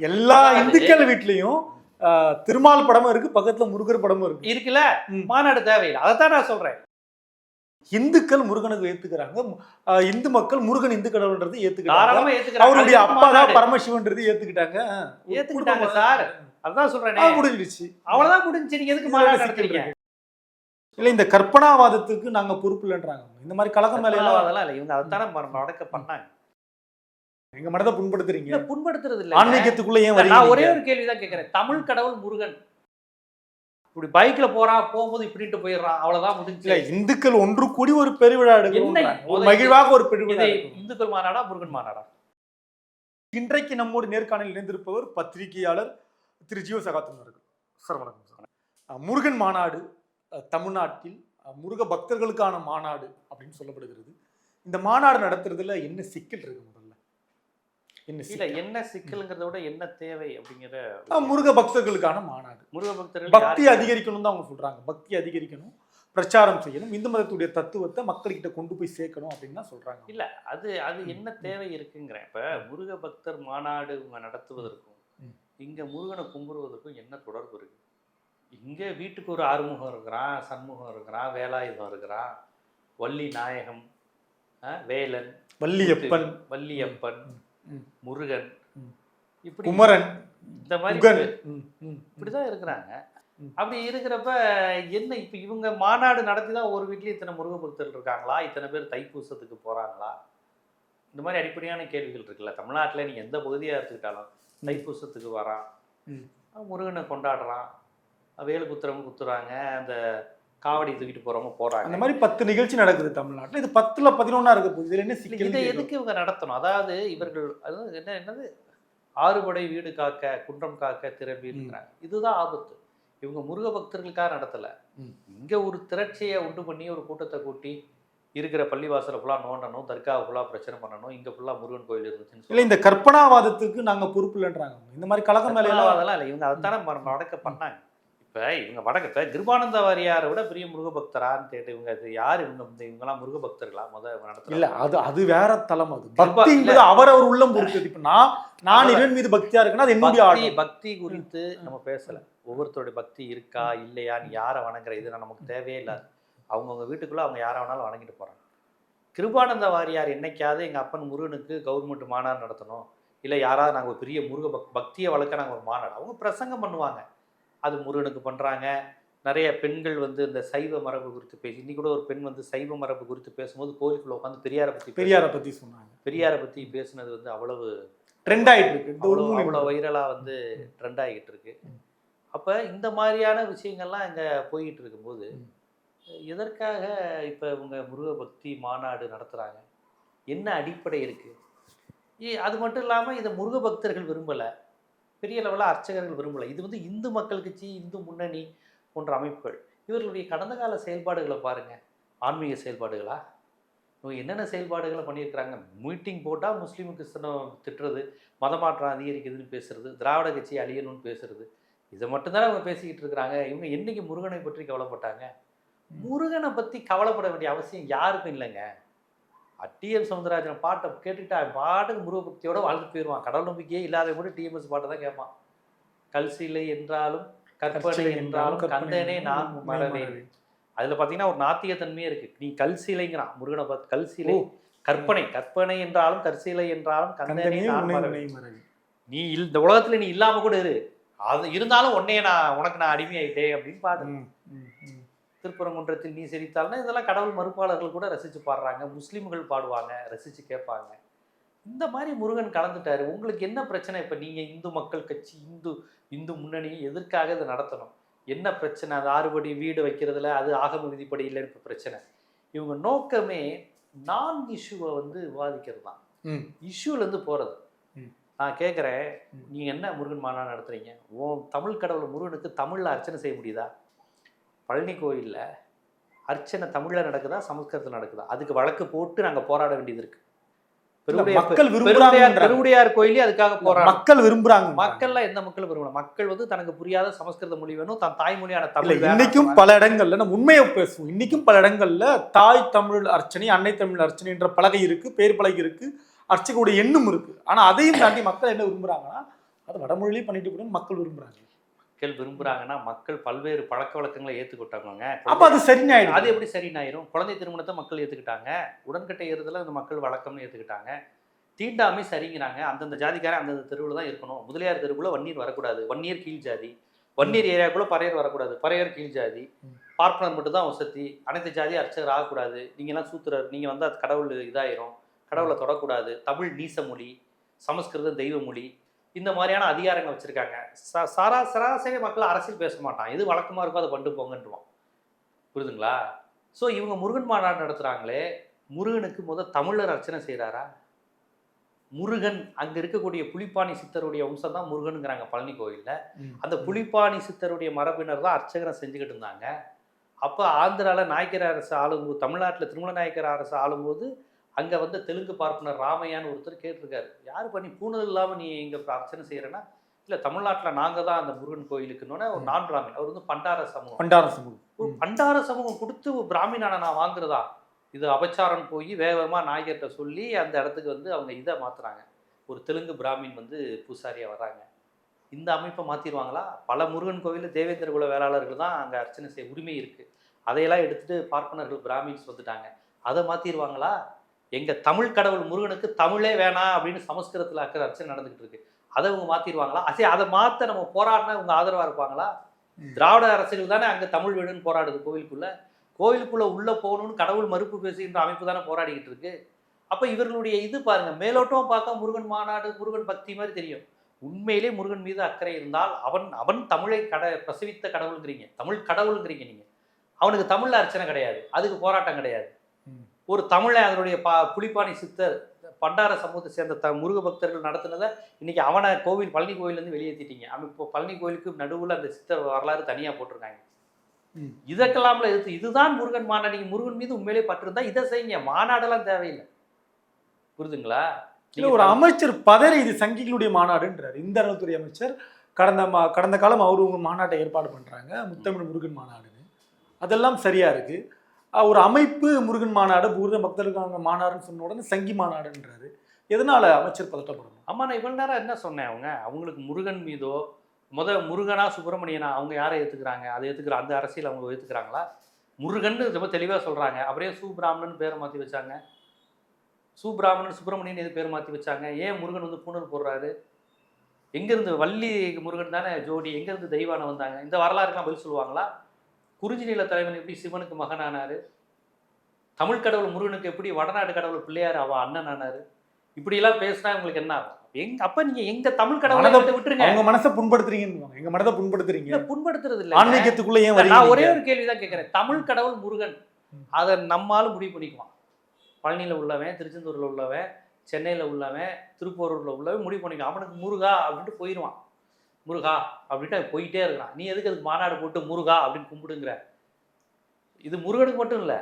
எல்லா இந்துக்கள் வீட்லயும் திருமால் படமும் இருக்கு பக்கத்துல முருகர் படமும் இருக்கு. இருக்குல்ல. மாநாடு தேவையில்லை. அதைத்தான் நான் சொல்றேன். இந்துக்கள் முருகனுக்கு ஏத்துக்கிறாங்க. இந்து மக்கள் முருகன் இந்து கடவுள்ன்றது ஏத்துக்கிறாங்க. அவருடைய அப்பா தான். பரமசிவன்றது ஏத்துக்கிட்டாங்க. ஏத்துக்கிட்டாங்க சார். அதான் சொல்றேனே. ஆ, முடிஞ்சிடுச்சு. அவ்வளவுதான் முடிஞ்சு நீங்க எதுக்கு மாநாடு நடத்துறீங்க. இல்ல இந்த கற்பனாவாதத்துக்கு நாங்க பொறுப்பு இல்லைன்றாங்க. இந்த மாதிரி கலக்கம் மேல அதெல்லாம் இல்ல. இவங்க அதைத்தானே வடக்க பண்ணாங்க. எங்க மனதை புண்படுத்துறீங்க? இல்ல புண்படுத்துறது இல்ல ஆன்மீகத்துக்குள்ள ஏன் இல்ல, நான் ஒரே ஒரு கேள்விதான் கேட்கிறேன். தமிழ் கடவுள் முருகன். இப்படி பைக்ல போறான் போகும்போது இப்படிட்டு போயிடுறான் அவ்வளவுதான் இல்ல முடிஞ்சு இந்துக்கள் ஒன்று கூடி ஒரு பெருவிழா முதல்ல மகிழ்வாக ஒரு பெருவிழா. இந்துக்கள் மாநாடா முருகன் மாநாடா? இன்றைக்கு நம்மோடு நேர்காணலில் இணைந்திருப்பவர் பத்திரிகையாளர் திரு ஜீவ சகாத்தன் அவர்கள். சார் வணக்கம் சார். முருகன் மாநாடு தமிழ்நாட்டில் முருக பக்தர்களுக்கான மாநாடு அப்படின்னு சொல்லப்படுகிறது. இந்த மாநாடு நடத்துறதுல என்ன சிக்கல் இருக்கு முதல்ல? இல்ல சிக்கல்? என்ன சிக்கலுங்கிறத விட என்ன தேவை அப்படிங்கிற முருக பக்தர்களுக்கான மாநாடு. முருக பக்தர்கள் பக்தி அதிகரிக்கணும் தான் அவங்க சொல்றாங்க. பக்தி அதிகரிக்கணும் பிரச்சாரம் செய்யணும் இந்து மதத்துடைய தத்துவத்தை மக்கள்கிட்ட கொண்டு போய் சேர்க்கணும் அப்படின்னு தான் சொல்றாங்க. இல்ல அது அது என்ன தேவை இருக்குங்கிறேன் இப்ப முருக பக்தர் மாநாடு நடத்துவதற்கும். இங்க முருகனை கும்பிடுவதற்கும் என்ன தொடர்பு இருக்கு? இங்க வீட்டுக்கு ஒரு ஆறுமுகம் இருக்கிறான் சண்முகம் இருக்கிறான் வேலாயுதம் இருக்கிறான் வள்ளி நாயகம் வேலன் வள்ளியப்பன். வள்ளியப்பன். முருகன். ம். இப்படி குமரன். இந்த மாதிரி இப்படிதான் இருக்கிறாங்க. அப்படி இருக்கிறப்ப என்ன இப்ப இவங்க மாநாடு நடத்தி தான் ஒரு வீட்லயும் இத்தனை முருக பக்தர்கள் இருக்காங்களா? இத்தனை பேர் தைப்பூசத்துக்கு போறாங்களா? இந்த மாதிரி அடிப்படையான கேள்விகள் இருக்குல்ல. தமிழ்நாட்டுல நீ எந்த பகுதியா எடுத்துக்கிட்டாலும் தைப்பூசத்துக்கு வரான். முருகனை கொண்டாடுறான். வேலு குத்துறவங்க குத்துறாங்க. அந்த காவடி தூக்கிட்டு போறவங்க போறாங்க. அந்த மாதிரி பத்து நிகழ்ச்சி நடக்குது தமிழ்நாட்டுல. இது பத்துல பதினொன்னா இருக்க போகுது இதுல என்ன சிக்கல் இதை எதுக்கு இவங்க நடத்தணும்? அதாவது இவர்கள் அதாவது என்ன என்னது? ஆறுபடை வீடு காக்க குன்றம் காக்க திறம்பிங்கிறாங்க இதுதான் ஆபத்து. இவங்க முருக பக்தர்களுக்காக நடத்தல. இங்க ஒரு திரட்சியை உண்டு பண்ணி ஒரு கூட்டத்தை கூட்டி இருக்கிற பள்ளிவாசலை ஃபுல்லா நோண்டணும் தர்காவை ஃபுல்லா பிரச்சனை பண்ணணும் இங்க ஃபுல்லா முருகன் கோயில் இருந்துச்சுன்னு இல்ல இந்த கற்பனாவாதத்துக்கு நாங்க பொறுப்பு இல்லைன்றாங்க. இந்த மாதிரி கலக்கம் மேல அதெல்லாம் இல்லை. இவங்க அதைத்தானே வடக்க பண்ணாங்க. இப்ப இவங்க வடக்க இப்ப கிருபானந்த வாரியாரை விட பெரிய முருக பக்தரான்னு கேட்டு இவங்க இது யார்? இவங்க இவங்கெல்லாம் முருக பக்தர்களா முத இவங்க நடத்துறாங்க இல்ல அது அது வேற தலம் அது. பக்திங்கிறது அவர் அவர் உள்ளம் பொறுத்தது. இப்ப நான் நான் இறைவன் மீது பக்தியா இருக்குன்னா அது என்னுடைய பக்தி குறித்து நம்ம பேசல. ஒவ்வொருத்தருடைய பக்தி இருக்கா இல்லையா நீ யாரை வணங்குற? இது நமக்கு தேவையே இல்லை. அவங்கவுங்க வீட்டுக்குள்ள அவங்க யாரை வேணாலும் வணங்கிட்டு போறாங்க. கிருபானந்த வாரியார் என்னைக்காவது எங்க அப்பன் முருகனுக்கு கவர்மெண்ட் மாநாடு நடத்தணும். இல்லை யாராவது நாங்கள் பெரிய முருக பக் பக்தியை வளர்க்க நாங்கள் ஒரு மாநாடு. அவங்க பிரசங்கம் பண்ணுவாங்க. அது முருகனுக்கு பண்றாங்க. நிறைய பெண்கள் வந்து இந்த சைவ மரபு குறித்து பேசி இன்னைக்கு கூட ஒரு பெண் வந்து சைவ மரபு குறித்து பேசும்போது கோயிலுக்குள்ள உட்காந்து பெரியாரை பேசுனாங்க. பெரியாரை பத்தி சொன்னாங்க. பெரியாரை பத்தி பேசுனது வந்து அவ்வளவு ட்ரெண்ட் ஆயிட்டு இருக்கு அவ்வளோ வைரலாக வந்து ட்ரெண்ட் ஆகிட்டு இருக்கு அப்போ இந்த மாதிரியான விஷயங்கள்லாம் இங்கே போயிட்டு இருக்கும்போது. எதற்காக இப்போ இவங்க முருக பக்தி மாநாடு நடத்துகிறாங்க என்ன அடிப்படை இருக்குது அது மட்டும் இல்லாமல் இதை முருக பக்தர்கள் விரும்பலை. பெரிய லெவலில் அர்ச்சகர்கள் விரும்பலை. இது வந்து இந்து மக்கள் கட்சி இந்து முன்னணி போன்ற அமைப்புகள். இவர்களுடைய கடந்த கால செயல்பாடுகளை பாருங்கள் ஆன்மீக செயல்பாடுகளா? இவங்க என்னென்ன செயல்பாடுகளை பண்ணியிருக்கிறாங்க? மீட்டிங் போட்டால் முஸ்லீம் கிறிஸ்தனம் திட்டுறது மதமாற்றம் அதிகரிக்குதுன்னு பேசுறது திராவிட கட்சி அழியணும்னு பேசுறது. இதை மட்டும்தானே அவங்க பேசிக்கிட்டு இருக்கிறாங்க. இவங்க என்னைக்கு முருகனை பற்றி கவலைப்பட்டாங்க? முருகனை பற்றி கவலைப்பட வேண்டிய அவசியம் யாருக்கும் இல்லைங்க. டிஎம் சவுந்தரராஜன் பாட்டை கேட்டுக்கிட்டு அவன் பாட்டுக்கு முருக பக்தியோட வாழ்ந்து போயிடுவான். கடவுள் நம்பிக்கையே இல்லாத கூட டிஎம்எஸ் பாட்டை தான் கேட்பான். கல்சிலை என்றாலும் கற்பனை என்றாலும் கந்தனே நான் மறவேன். அதுல பாத்தீங்கன்னா ஒரு நாத்திக தன்மையே இருக்கு. நீ கல் சிலைங்கிறான் முருகனை பார்த்து கல் சிலை. ஓ. கற்பனை கற்பனை என்றாலும் கற்சிலை என்றாலும் கந்தனே நான் மறவேன். நீ இந்த உலகத்துல நீ இல்லாம கூட இரு. அது இருந்தாலும் உன்னைய நான் உனக்கு நான் அடிமையாயிட்டேன் அப்படின்னு பாடு. திருப்பரங்குன்றத்தில் நீ சிரித்தால்னா இதெல்லாம் கடவுள் மறுப்பாளர்கள் கூட ரசிச்சு பாடுறாங்க. முஸ்லிம்கள் பாடுவாங்க ரசிச்சு கேட்பாங்க. இந்த மாதிரி முருகன் கலந்துட்டாரு. உங்களுக்கு என்ன பிரச்சனை? இப்ப நீங்க இந்து மக்கள் கட்சி இந்து இந்து முன்னணி எதற்காக இதை நடத்தணும்? என்ன பிரச்சனை? அது ஆறுபடி வீடு வைக்கிறதுல அது ஆகம விதிப்படி இல்லைன்னு இப்ப பிரச்சனை. இவங்க நோக்கமே நான் இஷ்யூவை வந்து விவாதிக்கிறது தான். இஷ்யூலேருந்து போகிறது. நான் கேட்குறேன். நீங்கள் என்ன முருகன் மாநாடு நடத்துறீங்க? உன் தமிழ் கடவுள் முருகனுக்கு தமிழில் அர்ச்சனை செய்ய முடியுதா? பழனி கோயிலில் அர்ச்சனை தமிழில் நடக்குதா சமஸ்கிருதத்தில் நடக்குதா? அதுக்கு வழக்கு போட்டு நாங்கள் போராட வேண்டியது இருக்கு. மக்கள் பெருவுடையார் விரும்புறாங்க பெருவுடையார் கோயிலே அதுக்காக போராடும் மக்கள் விரும்புறாங்க. மக்கள்லாம் எந்த மக்களும் விரும்பல. மக்கள் வந்து தனக்கு புரியாத சமஸ்கிருத மொழி வேணும் தன் தாய்மொழியான தமிழ் இன்னைக்கும் பல இடங்கள்ல நம்ம உண்மையை பேசுவோம். இன்னைக்கும் பல இடங்கள்ல தாய் தமிழ் அர்ச்சனை அன்னை தமிழ் அர்ச்சனை என்ற பலகை இருக்கு பேர் பலகை இருக்கு அர்ச்சகருடைய எண்ணம் இருக்கு. ஆனா அதையும் தாண்டி மக்கள் என்ன விரும்புறாங்கன்னா அது வடமொழியிலேயே பண்ணிட்டு போகணும்னு மக்கள் விரும்புறாங்க. மக்கள் விரும்புறாங்கன்னா மக்கள் பல்வேறு பழக்க வழக்கங்களை ஏற்றுக்கிட்டாங்க அப்ப அது சரின்னு ஆயிடும் அது எப்படி சரினாயிரும் குழந்தை திருமணத்தை மக்கள் ஏற்றுக்கிட்டாங்க உடன்கட்டை ஏறுதல இந்த மக்கள் வழக்கம்னு ஏற்றுக்கிட்டாங்க தீண்டாமை சரிங்கிறாங்க. அந்தந்த ஜாதிக்காரன் அந்தந்த தெருவில் தான் இருக்கணும். முதலியார் தெருவுல வன்னீர் வரக்கூடாது. வன்னியர் கீழ் ஜாதி. வன்னியர் ஏரியாக்குள்ள பறையர் வரக்கூடாது. பறையர் கீழ் ஜாதி. பார்ப்பனர் மட்டும் தான் வசதி. அனைத்து ஜாதி அர்ச்சகர் ஆகக்கூடாது. நீங்களாம் சூத்திரர். நீங்கள் வந்து அது கடவுள் இதாயிரும். கடவுளை தொடக்கூடாது. தமிழ் நீச மொழி சமஸ்கிருதம் தெய்வ மொழி இந்த மாதிரியான அதிகாரங்கள் வச்சுருக்காங்க. ச சரா சராசரி மக்கள் அரசியல் பேச மாட்டான். எது வழக்கமாக இருக்கோ அதை பண்ணிட்டு போங்கன்றுவான். புரியுதுங்களா ஸோ இவங்க முருகன் மாநாடு நடத்துகிறாங்களே முருகனுக்கு முத தமிழர் அர்ச்சனை செய்கிறாரா முருகன் அங்கே இருக்கக்கூடிய புலிப்பாணி சித்தருடைய வம்சம் தான் முருகனுங்கிறாங்க பழனி கோயிலில். அந்த புலிப்பாணி சித்தருடைய மரபினர் தான் அர்ச்சகரை செஞ்சுக்கிட்டு இருந்தாங்க. அப்போ ஆந்திராவில் நாயக்கர் அரசு ஆளும்போது தமிழ்நாட்டில் திருமல நாயக்கர் அரசு ஆளும்போது அங்கே வந்து தெலுங்கு பார்ப்பனர் ராமையான்னு ஒருத்தர் கேட்டிருக்காரு. யார் பண்ணி? பூணல் இல்லாமல் நீ இங்கே அர்ச்சனை செய்கிறேன்னா இல்லை தமிழ்நாட்டில் நாங்கள் தான் அந்த முருகன் கோயிலுக்குன்னொன்னே ஒரு நான் பிராமின் அவர் வந்து பண்டார சமூகம். பண்டார சமூகம். ஒரு. பண்டார சமூகம் கொடுத்து ஒரு பிராமினான நான் வாங்குறதா? இது அபச்சாரம் போய் வேகமாக நாயகர்கிட்ட சொல்லி அந்த இடத்துக்கு வந்து அவங்க இதை மாத்துறாங்க. ஒரு தெலுங்கு பிராமின் வந்து பூசாரியா வர்றாங்க. இந்த அமைப்பை மாத்திருவாங்களா பல முருகன் கோவில் தேவேந்திர குல வேளாளர்கள் தான் அங்கே அர்ச்சனை செய்ய உரிமை இருக்கு. அதையெல்லாம் எடுத்துட்டு பார்ப்பனர்கள் பிராமின்ஸ் வந்துட்டாங்க. அதை மாத்திருவாங்களா எங்க தமிழ் கடவுள் முருகனுக்கு தமிழே வேணாம் அப்படின்னு சமஸ்கிருதத்தில் அக்கறை அர்ச்சனை நடந்துகிட்டு இருக்கு. அதை அவங்க மாத்திருவாங்களா சரி அதை மாத்த நம்ம போராடினா இவங்க ஆதரவா இருப்பாங்களா. திராவிட அரசுகள் தானே அங்க தமிழ் வேணும்னு போராடுது கோவிலுக்குள்ள. கோவிலுக்குள்ள உள்ள போகணும்னு கடவுள் மறுப்பு பேசுகின்ற அமைப்பு தானே போராடிக்கிட்டு இருக்கு. அப்ப இவர்களுடைய இது பாருங்க மேலோட்டம் பார்க்க முருகன் மாநாடு முருகன் பக்தி மாதிரி தெரியும். உண்மையிலே முருகன் மீது அக்கறை இருந்தால் அவன் அவன் தமிழை கட பிரசவித்த கடவுளுங்கிறீங்க. தமிழ் கடவுளுங்கிறீங்க நீங்க. அவனுக்கு தமிழ்ல அர்ச்சனை கிடையாது. அதுக்கு போராட்டம் கிடையாது. ஒரு தமிழை அதனுடைய பா புலிப்பாணி சித்தர் பண்டார சமூகத்தை சேர்ந்த த முருக பக்தர்கள் நடத்தினதை இன்னைக்கு அவனை கோவில் பழனி கோயிலேருந்து வெளியேற்றிட்டீங்க அவன் இப்போ பழனி கோயிலுக்கு நடுவில் அந்த சித்தர் வரலாறு தனியாக போட்டிருக்காங்க. இதற்கெல்லாம்ல எதிர்த்து இதுதான் முருகன் மாநாடு. நீங்க முருகன் மீது உண்மையிலே பற்றிருந்தா இதை செய்யுங்க. மாநாடெல்லாம் தேவையில்லை. புரியுதுங்களா இல்ல ஒரு அமைச்சர் பதறி இது சங்கிகளுடைய மாநாடுன்றார். இந்த அறத்துறை அமைச்சர். கடந்த மா கடந்த காலம் அவர் உங்க மாநாட்டை ஏற்பாடு பண்றாங்க. முத்தமிழ் முருகன் மாநாடுன்னு. அதெல்லாம் சரியா இருக்கு. அஹ் ஒரு அமைப்பு முருகன் மாநாடு பூர்ண பக்தர்களுக்கான மாநாடுன்னு சொன்ன உடனே சங்கி மாநாடுன்றாரு. எதனால அமைச்சர் பதட்டப்படணும்? ஆமா நான் இவ்வளோ நேரம் என்ன சொன்னேன் அவங்க அவங்களுக்கு முருகன் மீதோ முத முருகனா சுப்பிரமணியனா அவங்க யாரை ஏற்றுக்கிறாங்க அதை ஏற்றுக்கிற அந்த அரசியல் அவங்க ஏற்றுக்கிறாங்களா முருகன் ரொம்ப தெளிவாக சொல்கிறாங்க அப்படியே சுப்பிராமணன் பேரை மாற்றி வச்சாங்க. சுப்பிராமணன் சுப்பிரமணியன் எது பேர் மாற்றி வச்சாங்க? ஏன் முருகன் வந்து பூணல் போடுறாரு? எங்கேருந்து வள்ளி முருகன் தானே? ஜோடி எங்கேருந்து தெய்வான வந்தாங்க? இந்த வரலாறுக்கெல்லாம் பதில் சொல்லுவாங்களா? குறிஞ்சி நில தலைவன் எப்படி சிவனுக்கு மகனானாரு? தமிழ் கடவுள் முருகனுக்கு எப்படி வடநாட்டு கடவுள் பிள்ளையார்? அவ அண்ணன் ஆனாரு. இப்படியெல்லாம் பேசினா உங்களுக்கு என்ன ஆகும்? எங்க அப்ப நீங்க எங்க தமிழ் கடவுளை விட்டுருங்க. அவங்க மனசை புண்படுத்துறீங்கன்னு எங்க மனதை புண்படுத்துறீங்க. புண்படுத்துறது இல்ல. ஆன்மீகத்துக்குள்ள ஏன் நான் ஒரே ஒரு கேள்விதான் கேட்கிறேன் தமிழ் கடவுள் முருகன். அதை நம்மாலும் முடிவு பண்ணிக்குவான். பழனியில உள்ளவன் திருச்செந்தூர்ல உள்ளவன் சென்னையில உள்ளவன் திருப்பூரூர்ல உள்ளவன் முடிவு பண்ணிக்குவான். அவனுக்கு முருகா அப்படின்ட்டு போயிடுவான் முருகா அப்படின்ட்டு போயிட்டே இருக்கிறான். நீ எதுக்கு அதுக்கு மாநாடு போட்டு முருகா அப்படின்னு கும்பிடுங்கிற? இது முருகனுக்கு மட்டும் இல்ல.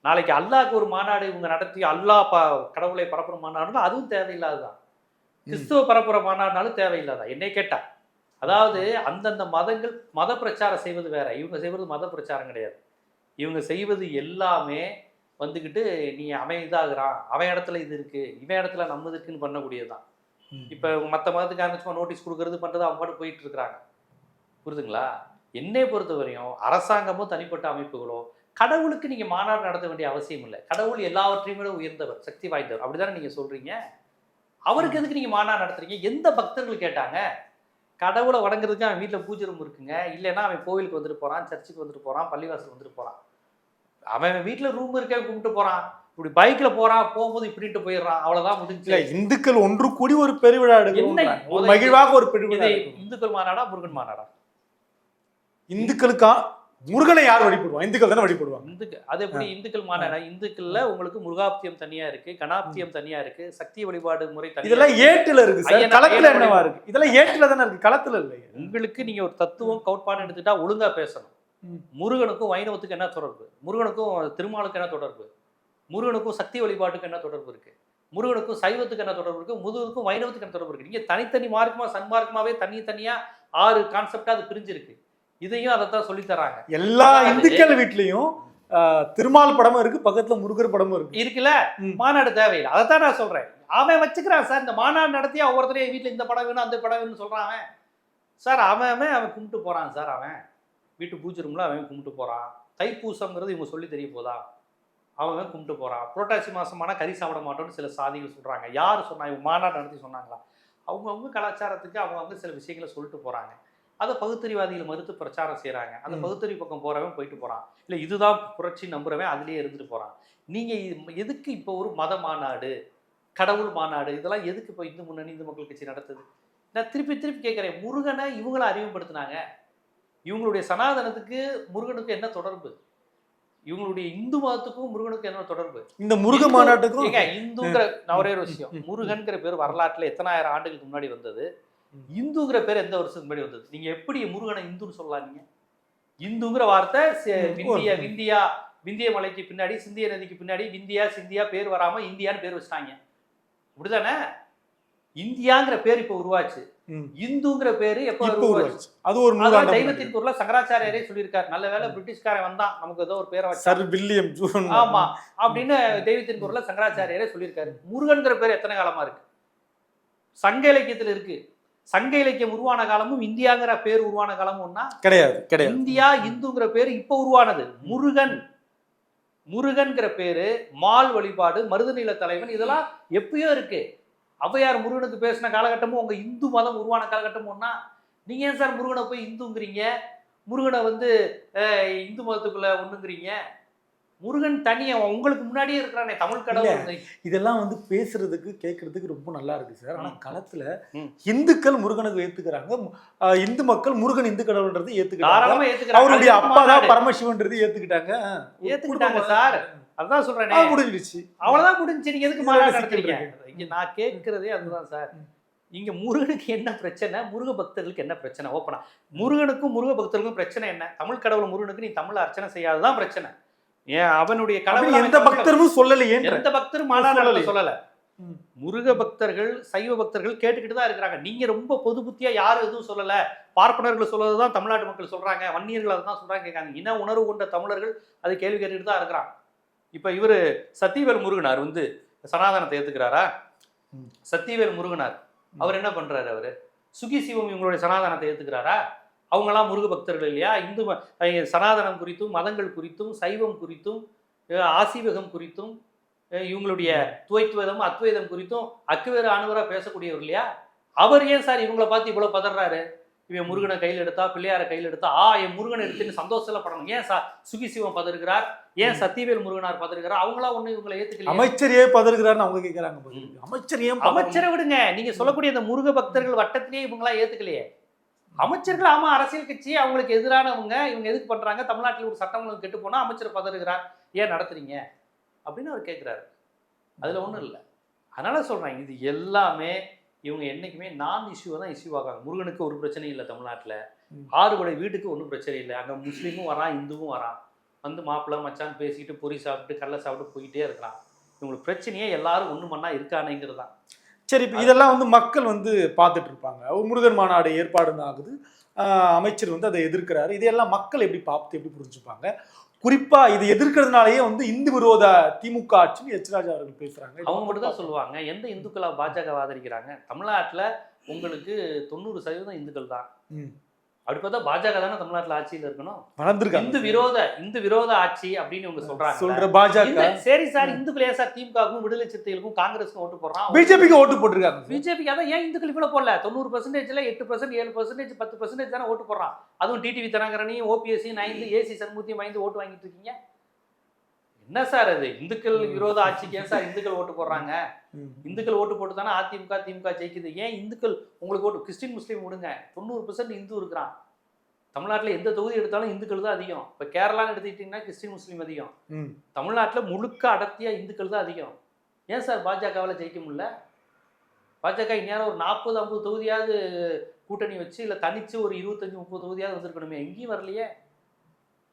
நாளைக்கு அல்லாஹ்க்கு ஒரு மாநாடு இவங்க நடத்தி அல்லாஹ் ப கடவுளை பரப்புற மாநாடுனா அதுவும் தேவையில்லாததான். கிறிஸ்துவ பரப்புற மாநாடுனாலும் தேவையில்லாதான் என்னை கேட்டா. அதாவது அந்தந்த மதங்கள் மத பிரச்சாரம் செய்வது வேற. இவங்க செய்வது மத பிரச்சாரம் கிடையாது. இவங்க செய்வது எல்லாமே வந்துக்கிட்டு நீ அவன் இதாகிறான். அவன் இடத்துல இது இருக்கு. இவன் இடத்துல நம்ம இருக்குன்னு பண்ணக்கூடியதுதான். ம். இப்போ மற்ற மதத்துக்காரங்க சும்மா நோட்டீஸ் கொடுக்கறது பண்ணுறது அவங்க பாட்டு போயிட்டு இருக்கிறாங்க புரியுதுங்களா என்னை பொறுத்த வரையும் அரசாங்கமோ தனிப்பட்ட அமைப்புகளோ கடவுளுக்கு நீங்க மாநாடு நடத்த வேண்டிய அவசியம் இல்லை. கடவுள் எல்லாவற்றையும் விட உயர்ந்தவர் சக்தி வாய்ந்தவர். அப்படிதானே நீங்க சொல்றீங்க? அவருக்கு எதுக்கு நீங்க மாநாடு நடத்துறீங்க? எந்த பக்தர்கள் கேட்டாங்க? கடவுளை வணங்குறதுக்கு அவன் வீட்டில் பூஜை ரூம் இருக்குங்க. இல்லைன்னா அவன் கோவிலுக்கு வந்துட்டு போறான் சர்ச்சுக்கு வந்துட்டு போறான் பள்ளிவாசல் வந்துட்டு போறான். அவன் வீட்டில் ரூம் இருக்க கும்பிட்டு போறான். இப்படி பைக்ல போறான் போகும்போது இப்படின்ட்டு போயிடுறான் அவ்வளவுதான் இல்ல முடிஞ்சு இந்துக்கள் ஒன்று கூடி ஒரு பெருவிழா முதல்ல மகிழ்வாக ஒரு பெருவிழா. இந்துக்கள் மாநாடா முருகன் மாநாடா? இந்துக்களுக்கா? முருகனை யார் வழிபடுவா இந்துக்கள் தானே வழிபடுவாங்க. இந்துக்கு அது எப்படி இந்துக்கள் மாநாடா? இந்துக்கள்ல உங்களுக்கு முருகாப்தியம் தனியா இருக்கு கணாப்தியம் தனியா இருக்கு சக்தி வழிபாடு முறை இதெல்லாம். ஏட்டுல இருக்கு சார். களத்துல என்னவா இருக்கு. இதெல்லாம் ஏட்டுல தானே இருக்கு களத்துல இல்லையா. உங்களுக்கு நீங்க ஒரு தத்துவம் கோட்பாடு எடுத்துட்டா ஒழுங்கா பேசணும். முருகனுக்கும் வைணவத்துக்கு என்ன தொடர்பு? முருகனுக்கும் திருமாலுக்கு என்ன தொடர்பு? முருகனுக்கும் சக்தி வழிபாட்டுக்கு என்ன தொடர்பு இருக்கு? முருகனுக்கும் சைவத்துக்கு என்ன தொடர்பு இருக்கு? முருகனுக்கும் வைணவத்துக்கு என்ன தொடர்பு இருக்கு? நீங்க தனித்தனி மார்க்கமா சன்மார்க்கமாவே தனி தனியா ஆறு கான்செப்டா அது பிரிஞ்சிருக்கு. இதையும் அதைத்தான் சொல்லி தராங்க. எல்லா இந்துக்கள் வீட்லயும் திருமால் படமும் இருக்கு பக்கத்துல முருகர் படமும் இருக்கு. இருக்குல்ல. மாநாடு தேவையில்லை. அதைத்தான் நான் சொல்றேன். அவன் வச்சுக்கிறான் சார். இந்த மாநாடு நடத்தி ஒவ்வொருத்தரையும் வீட்டில் இந்த படம் வேணும் அந்த படம் வேணும்னு சொல்றான் அவன். சார் அவன் அவன் அவன் கும்பிட்டு போறான் சார் அவன். வீட்டு பூஜை ரூம்ல அவன் கும்பிட்டு போறான். தைப்பூசம்ங்கிறது இவங்க சொல்லி தெரிய போதா? அவன் கும்பிட்டு போறான் புரட்டாசி மாசமானா கறி சாப்பிட மாட்டோம்னு சில சாதிகள் சொல்றாங்க. யார் சொன்னா இவங்க மாநாடு நடத்தி சொன்னாங்களா? அவங்கவுங்க கலாச்சாரத்துக்கு அவங்கவுங்க சில விஷயங்களை சொல்லிட்டு போறாங்க. அதை பகுத்தறிவாதிகள் மறுத்து பிரச்சாரம் செய்றாங்க. அந்த ம். பகுத்தறிவு பக்கம் போறவன் போயிட்டு போறான். இல்ல இதுதான் புரட்சி நம்புறவன் அதுலயே இருந்துட்டு போறான். நீங்க இது- எதுக்கு இப்போ ஒரு மத மாநாடு கடவுள் மாநாடு இதெல்லாம் எதுக்கு இப்போ இந்து முன்னணி இந்து மக்கள் கட்சி நடத்துது? நான் திருப்பி திருப்பி கேட்குறேன். முருகனை இவங்கள அறிமுகப்படுத்தினாங்க. இவங்களுடைய சனாதனத்துக்கு முருகனுக்கு என்ன தொடர்பு? இவங்களுடைய இந்து மதத்துக்கும் முருகனுக்கும் என்ன தொடர்பு இந்த முருக மாநாட்டுக்கும் இந்துங்கிற நான் ஒரே ஒரு விஷயம். முருகன்கிற பேர் வரலாற்றுல எத்தனாயிரம் ஆண்டுகளுக்கு முன்னாடி வந்தது. இந்துங்கிற பேர் எந்த வருஷத்துக்கு முன்னாடி வந்தது நீங்க எப்படி முருகனை இந்துன்னு சொல்லலாம் நீங்க இந்துங்கிற வார்த்தை. விந்தியா. விந்தியா விந்திய மலைக்கு பின்னாடி சிந்திய நதிக்கு பின்னாடி விந்தியா சிந்தியா பேர் வராம இந்தியான்னு பேர் வச்சுட்டாங்க இப்படிதானே இந்தியாங்கிற பேர் இப்ப உருவாச்சு. இந்துங்கிற பேரு எப்ப அது ஒரு தெய்வத்தின் குரல சங்கராச்சாரியாரே சொல்லியிருக்காரு. நல்ல வேளை பிரிட்டிஷ்காரன் வந்தான். நமக்கு ஏதோ ஒரு பேரை சர் வில்லியம் ஜூன். ஆமா. அப்படின்னு தெய்வத்தின் குரல்ல சங்கராச்சாரியாரே சொல்லியிருக்காரு. முருகன்கிற பேர் எத்தனை காலமா இருக்கு? சங்க இலக்கியத்துல இருக்கு. சங்க இலக்கியம் உருவான காலமும் இந்தியாங்கிற பேர் உருவான காலமும் ஒன்னா கிடையாது கிடையாது. இந்தியா இந்துங்கிற பேர் இப்ப உருவானது. முருகன். முருகன்கிற பேரு மால் வழிபாடு மருதநில தலைவன் இதெல்லாம் எப்பயோ இருக்கு. ஔவையார் முருகனுக்கு பேசின காலகட்டமும் உங்க இந்து மதம் உருவான காலகட்டமும் ஒன்னா நீங்க ஏன் சார் முருகனை போய் இந்துங்கிறீங்க? முருகனை வந்து இந்து மதத்துக்குள்ள ஒண்ணுங்கிறீங்க? முருகன் தனியா உங்களுக்கு முன்னாடியே இருக்கிறானே தமிழ் கடவுள் இதெல்லாம் வந்து பேசுறதுக்கு கேட்கறதுக்கு ரொம்ப நல்லா இருக்கு சார். ஆனா ம். களத்துல. இந்துக்கள் முருகனுக்கு ஏத்துக்கிறாங்க. இந்து மக்கள் முருகன் இந்து கடவுள்ன்றது ஏத்துக்கிறாங்க. அவருடைய அப்பா தான். பரமசிவன்றது ஏத்துக்கிட்டாங்க. ஏத்துக்கிட்டாங்க சார். அதான் சொல்றேனே. முடிஞ்சிடுச்சு. அவ்வளவுதான் முடிஞ்சு நீங்க எதுக்கு இதுல இங்க நான் கேட்கறதே அதுதான் சார். இங்க முருகனுக்கு என்ன பிரச்சனை? முருக பக்தர்களுக்கு என்ன பிரச்சனை? ஓப்பனா. முருகனுக்கும் முருக பக்தர்களுக்கும் பிரச்சனை என்ன? தமிழ் கடவுள் முருகனுக்கு நீ தமிழ் அர்ச்சனை செய்யாததான் பிரச்சனை. ஏன் அவனுடைய கடவுள் எந்த பக்தரும் சொல்லலையே எந்த பக்தரும் மாநாடு சொல்லலை. முருக பக்தர்கள் சைவ பக்தர்கள் கேட்டுக்கிட்டு தான் இருக்கிறாங்க. நீங்க ரொம்ப பொது புத்தியா யாரும் எதுவும் சொல்லல. பார்ப்பனர்கள் சொல்லதான் தமிழ்நாட்டு மக்கள் சொல்றாங்க. வன்னியர்கள் அதை தான் சொல்றாங்க கேட்காங்க இன உணர்வு கொண்ட தமிழர்கள் அது கேள்வி கேட்டுட்டு தான் இருக்கிறான் இப்ப இவரு சத்திவேல் முருகனார் வந்து சனாதனத்தை ஏத்துக்கிறாரா? ம். சத்திவேல் முருகனார். அவர் என்ன பண்றாரு அவரு? சுகி சிவம் இவங்களுடைய சனாதனத்தை ஏத்துக்கிறாரா? அவங்கெல்லாம் முருக பக்தர்கள் இல்லையா? இந்து சனாதனம் குறித்தும் மதங்கள் குறித்தும் சைவம் குறித்தும் ஆசீவகம் குறித்தும் இவங்களுடைய துவைத்துவதம் அத்வைதம் குறித்தும் அக்குவேறு ஆணுவரா பேசக்கூடியவர் இல்லையா? அவர் ஏன் சார் இவங்கள பார்த்து இவ்வளவு பதறாரு? இவன் முருகனை கையில் எடுத்தா பிள்ளையார கையில் எடுத்தா ஆ என் முருகனை எடுத்துன்னு சந்தோஷத்துல படணும். ஏன் சார் சுகி சிவம் பதறுகிறார்? ஏன் சத்தியவேல் முருகனார் பதறுகிறார்? அவங்களா ஒண்ணு இவங்களை ஏத்துக்கலையா? அமைச்சர் ஏன் பதறுகிறாருன்னு அவங்க கேக்குறாங்க பாருங்க. அமைச்சர் ஏன்? அமைச்சரை விடுங்க. நீங்க சொல்லக்கூடிய இந்த முருக பக்தர்கள் வட்டத்திலேயே இவங்களா ஏத்துக்கலையே. அமைச்சர்கள் ஆமா அரசியல் கட்சி அவங்களுக்கு எதிரானவங்க. இவங்க எதுக்கு பண்றாங்க? தமிழ்நாட்டில் ஒரு சட்டம் ஒழுங்கு கெட்டு போனா அமைச்சர் பதறுகிறார். ஏன் நடத்துறீங்க? அப்படின்னு அவர் கேட்கிறாரு அதுல ஒண்ணும் இல்லை. அதனால சொல்றேன் இது எல்லாமே இவங்க என்னைக்குமே நான் இஷ்யூவை தான் இஷ்யூ ஆகாங்க முருகனுக்கு ஒரு பிரச்சனையும் இல்லை தமிழ்நாட்டில். ஆறுபடை வீட்டுக்கு ஒன்றும் பிரச்சனை இல்லை. அங்கே முஸ்லீமும் வரான் இந்துவும் வரான். வந்து மாப்பிள்ளை மச்சான் பேசிக்கிட்டு பொரி சாப்பிட்டு கடலை சாப்பிட்டு போயிட்டே இருக்கிறான். இவங்களுக்கு பிரச்சனையே எல்லாரும் ஒன்று மண்ணா இருக்கானேங்கிறது தான். சரி இப்ப இதெல்லாம் வந்து மக்கள் வந்து பார்த்துட்டு இருப்பாங்க. முருகன் மாநாடு ஏற்பாடுன்னு ஆகுது. அமைச்சர் வந்து அதை எதிர்க்கிறாரு. இதையெல்லாம் மக்கள் எப்படி பார்த்து எப்படி புரிஞ்சுப்பாங்க? குறிப்பா இது எதிர்க்கிறதுனாலயே வந்து இந்து விரோத திமுக ஆட்சின்னு எச் ராஜா அவர்கள் பேசுறாங்க. அவங்க மட்டும் தான் சொல்லுவாங்க. எந்த இந்துக்களா பாஜக ஆதரிக்கிறாங்க? தமிழ்நாட்டில் உங்களுக்கு தொண்ணூறு சதவீதம் இந்துக்கள் தான். அப்படி பார்த்தா பாஜக தானே தமிழ்நாட்டில் ஆட்சியில் இருக்கணும்? வளர்ந்துருக்காங்க. இந்து விரோத இந்து விரோத ஆட்சி அப்படின்னு இவங்க சொல்றாங்க சொல்ற பாஜக. சரி சார் இந்துக்கள் சார் திமுகவுக்கும் விடுதலை சிறுத்தைகளுக்கும் காங்கிரஸுக்கும் ஓட்டு போடுறான். பிஜேபிக்கு ஓட்டு போட்டிருக்காங்க. பிஜேபிக்கு அதான் ஏன் இந்துக்கள் இவ்வளவு போடல? தொண்ணூறு பர்சன்டேஜ்ல எட்டு பர்சன்ட் ஏழு பர்சன்டேஜ் பத்து பர்சன்டேஜ் தானே ஓட்டு போடுறான். அதுவும் டிடிவி தனகரனையும் ஓபிஎஸ்சி ஐந்து ஏசி சண்முகத்தையும் ஐந்து ஓட்டு வாங்கிட்டு இருக்கீங்க. என்ன சார் அது? இந்துக்கள் விரோத ஆட்சிக்கு ஏன் சார் இந்துக்கள் ஓட்டு போடுறாங்க. இந்துக்கள் ஓட்டு போட்டு தானே அதிமுக திமுக ஜெயிக்குது. ஏன் இந்துக்கள் உங்களுக்கு ஓட்டு? கிறிஸ்டின் முஸ்லீம் விடுங்க. தொண்ணூறு பர்சன்ட் இந்து இருக்கிறான். தமிழ்நாட்டில் எந்த தொகுதி எடுத்தாலும் இந்துக்கள் தான் அதிகம். இப்போ கேரளான்னு எடுத்துக்கிட்டிங்கன்னா கிறிஸ்டின் முஸ்லீம் அதிகம். தமிழ்நாட்டில் முழுக்க அடர்த்தியாக இந்துக்கள் தான் அதிகம். ஏன் சார் பாஜகவால் ஜெயிக்க முடியல? பாஜக இந்நேரம் ஒரு நாற்பது ஐம்பது தொகுதியாவது கூட்டணி வச்சு இல்லை தனிச்சு ஒரு இருபத்தஞ்சு முப்பது தொகுதியாவது வந்திருக்கணுமே. எங்கேயும் வரலையே.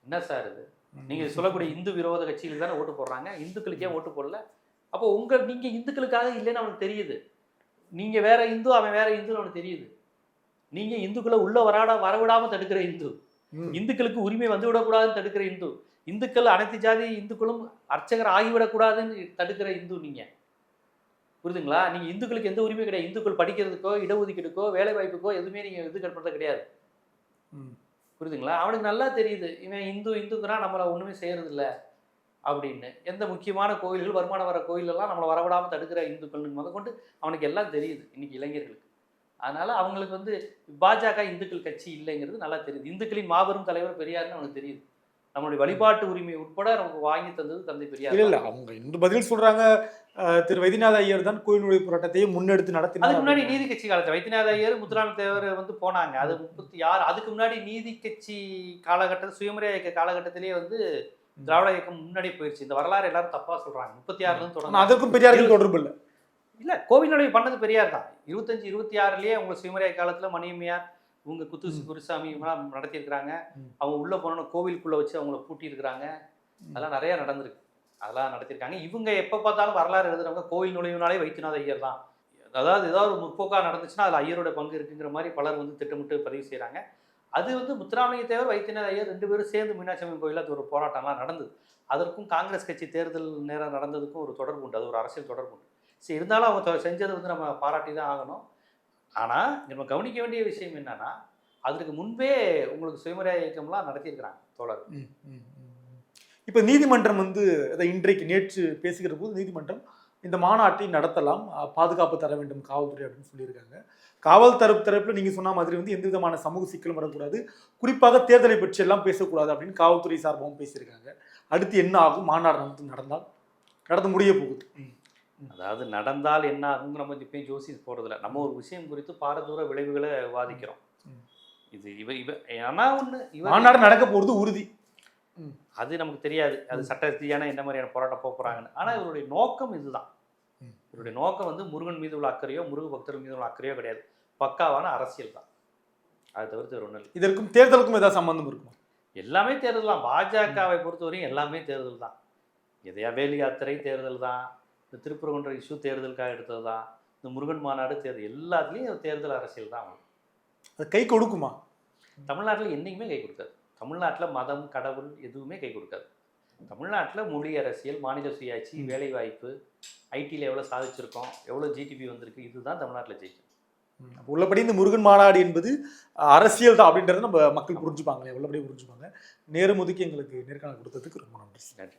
என்ன சார் இது? நீங்கள் சொல்லக்கூடிய இந்து விரோத கட்சிகளுக்கு தானே ஓட்டு போடுறாங்க. இந்துக்களுக்கு ஓட்டு போடல? அப்போ உங்கள் நீங்கள் இந்துக்களுக்காக இல்லைன்னு அவனுக்கு தெரியுது. நீங்கள் வேற இந்து அவன் வேற இந்துன்னு அவனுக்கு தெரியுது. நீங்கள் இந்துக்களை உள்ள வராட வரவிடாம தடுக்கிற இந்து. இந்துக்களுக்கு உரிமை வந்து விடக்கூடாதுன்னு தடுக்கிற இந்து. இந்துக்கள் அனைத்து ஜாதி இந்துக்களும் அர்ச்சகர் ஆகிவிடக்கூடாதுன்னு தடுக்கிற இந்து நீங்க. புரியுதுங்களா? நீங்க இந்துக்களுக்கு எந்த உரிமையும் கிடையாது. இந்துக்கள் படிக்கிறதுக்கோ இடஒதுக்கீடுக்கோ வேலை வாய்ப்புக்கோ எதுவுமே நீங்க இது பண்ணுறது கிடையாது. புரியுதுங்களா? அவனுக்கு நல்லா தெரியுது. இவன் இந்து இந்துக்குனா நம்மளை ஒண்ணுமே செய்யறது இல்ல அப்படின்னு. எந்த முக்கியமான கோயில்கள் வருமானம் வர கோயிலெல்லாம் நம்மளை வரவிடாம தடுக்கிற இந்துக்கள் முதற்கொண்டு அவனுக்கு எல்லாம் தெரியுது இன்னைக்கு இளைஞர்களுக்கு. அதனால அவங்களுக்கு வந்து பாஜக இந்துக்கள் கட்சி இல்லைங்கிறது நல்லா தெரியுது. இந்துக்களின் மாபெரும் தலைவர் பெரியார்னு அவனுக்கு தெரியுது. நம்மளுடைய வழிபாட்டு உரிமை உட்பட நமக்கு வாங்கி தந்தது தந்தை பெரியார் இல்ல அவங்க இன்னும் பதில் சொல்றாங்க அஹ், திரு வைத்தியநாத ஐயர் தான் கோயில் நுழைவு போராட்டத்தையே முன்னெடுத்து நடத்தினார் அதுக்கு முன்னாடி. நீதி கட்சி காலத்துல வைத்தியநாத ஐயர் முத்துராம தேவர் வந்து போனாங்க. அது முப்பத்தி ஆறு அதுக்கு முன்னாடி நீதி கட்சி காலகட்டத்தில் சுயமரியாதை இயக்க காலகட்டத்திலேயே வந்து திராவிட இயக்கம் முன்னாடி போயிருச்சு. இந்த வரலாறு எல்லாரும் தப்பா சொல்றாங்க. முப்பத்தி ஆறுல இருந்து ஆனா தொடர்ந்து அதற்கும் பெரியாருக்கும் தொடர்பு இல்ல. இல்ல கோவில் நுழைவு பண்ணது பெரியார் தான். இருபத்தஞ்சு இருபத்தி ஆறுலயே அவங்க சுயமரியாதை காலத்துல மணியம்மையார் இவங்க குத்துசி குருசாமி இவங்களாம் நடத்தியிருக்கிறாங்க. அவங்க உள்ள போனோன்னு கோவிலுக்குள்ள வச்சு அவங்கள பூட்டி இருக்கிறாங்க அதெல்லாம் நிறைய நடந்திருக்கு. அதெல்லாம் நடத்தியிருக்காங்க. இவங்க எப்போ பார்த்தாலும் வரலாறு எழுதுறவங்க கோயில் நுழைவுனாலே வைத்தியநாத ஐயர் தான். அதாவது ஏதாவது ஒரு முற்போக்காக நடந்துச்சுன்னா அதில் ஐயரோட பங்கு இருக்குங்கிற மாதிரி பலர் வந்து திட்டமிட்டு பதிவு செய்கிறாங்க அது வந்து முத்துராமலிங்க தேவர் வைத்தியநாத ஐயர் ரெண்டு பேரும் சேர்ந்து மீனாட்சி அம்மன் கோயிலில் அது ஒரு போராட்டம்லாம் நடந்தது. அதற்கும் காங்கிரஸ் கட்சி தேர்தல் நேரம் நடந்ததுக்கும் ஒரு தொடர்பு உண்டு. அது ஒரு அரசியல் தொடர்பு உண்டு. சரி இருந்தாலும் அவங்க செஞ்சது வந்து நம்ம பாராட்டி தான் ஆகணும். ஆனால் நம்ம கவனிக்க வேண்டிய விஷயம் என்னென்னா அதற்கு முன்பே உங்களுக்கு சுயமரியாதை இயக்கம்லாம் நடத்தியிருக்கிறாங்க தோழர். இப்ப நீதிமன்றம் வந்து அதை இன்றைக்கு நேற்று பேசுகிற போது நீதிமன்றம் இந்த மாநாட்டை நடத்தலாம் பாதுகாப்பு தர வேண்டும் காவல்துறை அப்படின்னு சொல்லியிருக்காங்க. காவல் தரப்பு தரப்புல நீங்க சொன்ன மாதிரி வந்து எந்த விதமான சமூக சிக்கலும் வரக்கூடாது. குறிப்பாக தேர்தலை பற்றி எல்லாம் பேசக்கூடாது அப்படின்னு காவல்துறை சார்பாகவும் பேசியிருக்காங்க. அடுத்து என்ன ஆகும்? மாநாடு நடந்து நடந்தால்? நடந்து முடிய போகுது. அதாவது நடந்தால் என்ன ஆகும் நம்ம இப்பயும் ஜோசி போறதில்ல. நம்ம ஒரு விஷயம் குறித்து பாரதூர விளைவுகளை விவாதிக்கிறோம் ம். இது இவ இவ ஒண்ணு இவ மாநாடு நடக்க போறது உறுதி. அது நமக்கு தெரியாது. அது. சட்ட ரீதியான என்ன மாதிரியான போராட்டம் போக போறாங்கன்னு. ஆனா இவருடைய நோக்கம் இதுதான். இவருடைய நோக்கம் வந்து முருகன் மீது உள்ள அக்கறையோ முருக பக்தர்கள் மீது உள்ள அக்கறையோ கிடையாது. பக்காவான அரசியல் தான். அதை தவிர்த்து வேற ஒண்ணும் இல்லை. இதற்கும் தேர்தலுக்கும் ஏதாவது சம்பந்தம் இருக்குமா? எல்லாமே தேர்தல் தான். பாஜகவை பொறுத்தவரையும் எல்லாமே தேர்தல் தான். எதையா வேலு யாத்திரை தேர்தல் தான். இந்த திருப்பரங்குன்ற இஷ்யூ தேர்தலுக்காக எடுத்தது தான். இந்த முருகன் மாநாடு தேர்தல் எல்லாத்துலேயும் தேர்தல் அரசியல் தான். அது கை கொடுக்குமா? தமிழ்நாட்டில் என்றைக்குமே கை கொடுக்காது. தமிழ்நாட்டில் மதம் கடவுள் எதுவுமே கை கொடுக்காது. தமிழ்நாட்டில் மொழி அரசியல் மாநில சுயாட்சி. வேலைவாய்ப்பு ஐடியில் எவ்வளோ சாதிச்சிருக்கோம் எவ்வளோ ஜிடிபி வந்திருக்கு இதுதான் தமிழ்நாட்டில் ஜெயிக்கும். உள்ளபடி இந்த முருகன் மாநாடு என்பது அரசியல் தான் அப்படின்றத நம்ம மக்கள் புரிஞ்சுப்பாங்களே உள்ளபடி புரிஞ்சுப்பாங்க. நேரம் ஒதுக்கி எங்களுக்கு நேர்காணல் கொடுத்ததுக்கு ரொம்ப நன்றி. நன்றி.